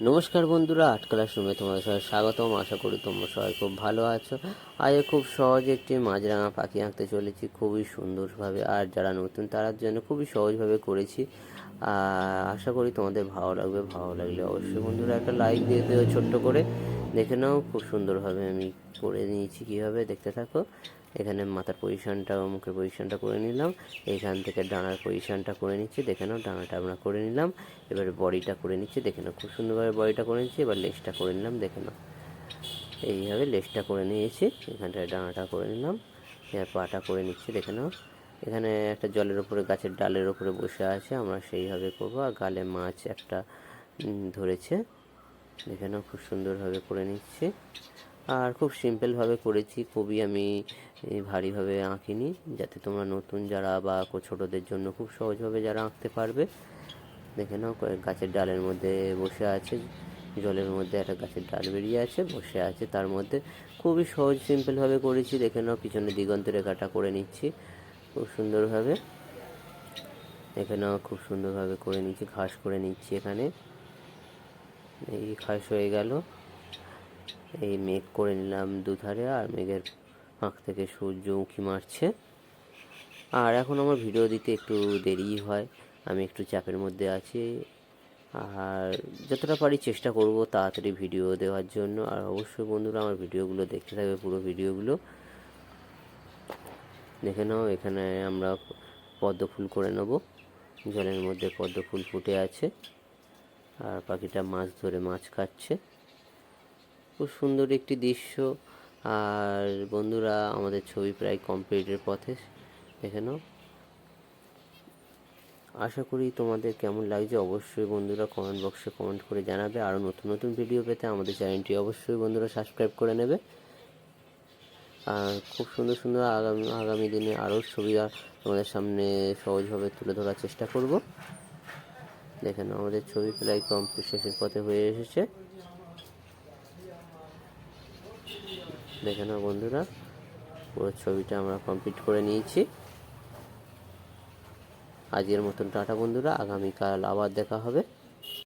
নমস্কার বন্ধুরা আটকালার সময় তোমাদের সবাই স্বাগতম। আশা করি তোমরা সবাই খুব ভালো আছো। আজ খুব সহজে একটি মাছরাঙা পাখি আঁকতে চলেছি, খুবই সুন্দরভাবে। আর যারা নতুন, তার জন্য খুবই সহজভাবে করেছি। আশা করি তোমাদের ভালো লাগবে, ভালো লাগলে অবশ্যই বন্ধুরা একটা লাইক দিয়ে দেবে ছোট্ট করে। দেখে নাও খুব সুন্দরভাবে আমি করে নিয়েছি কীভাবে, দেখতে থাকো। এখানে মাথার পজিশনটা মুখের পজিশনটা করে নিলাম। এইখান থেকে ডানার পজিশনটা করে নিচ্ছি, দেখে নাও, ডানাটা আমরা করে নিলাম। এবারে বডিটা করে নিচ্ছি, দেখে নাও, খুব সুন্দরভাবে বডিটা করে নিচ্ছি। এবার লেজটা করে নিলাম, দেখে নাও। এইভাবে লেজটা করে নিয়েছি, এখানটায় ডানাটা করে নিলাম। এবার পাটা করে নিচ্ছি, দেখে নাও। এখানে একটা জলের ওপরে গাছের ডালের ওপরে বসে আছে, আমরা সেইভাবে করব। আর গালে মাছ একটা ধরেছে, দেখে নাও, খুব সুন্দরভাবে করে নিচ্ছি। আর খুব সিম্পলভাবে করেছি, খুবই আমি ভারীভাবে আঁকিনি, যাতে তোমরা নতুন যারা বা ছোটদের জন্য খুব সহজভাবে যারা আঁকতে পারবে, দেখে নাও গাছের ডালের মধ্যে বসে আছে, জলের মধ্যে একটা গাছের ডাল বেরিয়ে আছে, বসে আছে, তার মধ্যে খুবই সহজ, সিম্পলভাবে করেছি, দেখে নাও পিছনে দিগন্ত রেখাটা করে নিচ্ছি, খুব সুন্দরভাবে এখানেও খুব সুন্দরভাবে করে নিচ্ছি ঘাস করে নিচ্ছি এখানে, এই ঘাস হয়ে গেল এই মেঘ করে নিলাম দুধারে আর মেঘের ফাঁক থেকে সূর্য উঁকি মারছে। আর এখন আমার ভিডিও দিতে একটু দেরি হয়, আমি একটু চাপের মধ্যে আছি। আর যতটা পারি চেষ্টা করব তাড়াতাড়ি ভিডিও দেওয়ার জন্য। আর অবশ্যই বন্ধুরা, আমার ভিডিওগুলো দেখতে থাকবে, পুরো ভিডিওগুলো। দেখে নাও, এখানে আমরা পদ্ম ফুল করে নেব। জলের মধ্যে পদ্ম ফুল ফুটে আছে। আর পাখিটা মাছ ধরে মাছ খাচ্ছে। খুব সুন্দর একটি দৃশ্য। আর বন্ধুরা, আমাদের ছবি প্রায় কমপ্লিটের পথে। দেখে নাও। আশা করি তোমাদের কেমন লাগছে? অবশ্যই বন্ধুরা কমেন্ট বক্সে কমেন্ট করে জানাবে। আরও নতুন নতুন ভিডিও পেতে আমাদের চ্যানেলটি অবশ্যই বন্ধুরা সাবস্ক্রাইব করে নেবে। আর খুব সুন্দর সুন্দর আগামী আগামী দিনে আরও ছবি তোমাদের সামনে সহজভাবে তুলে ধরার চেষ্টা করব। দেখেন আমাদের ছবি প্রায় কমপ্লিট শেষের পথে হয়ে এসেছে। দেখে নাও বন্ধুরা, পুরো ছবিটা আমরা কমপ্লিট করে নিয়েছি। আজকের মতন টাটা বন্ধুরা, আগামীকাল আবার দেখা হবে।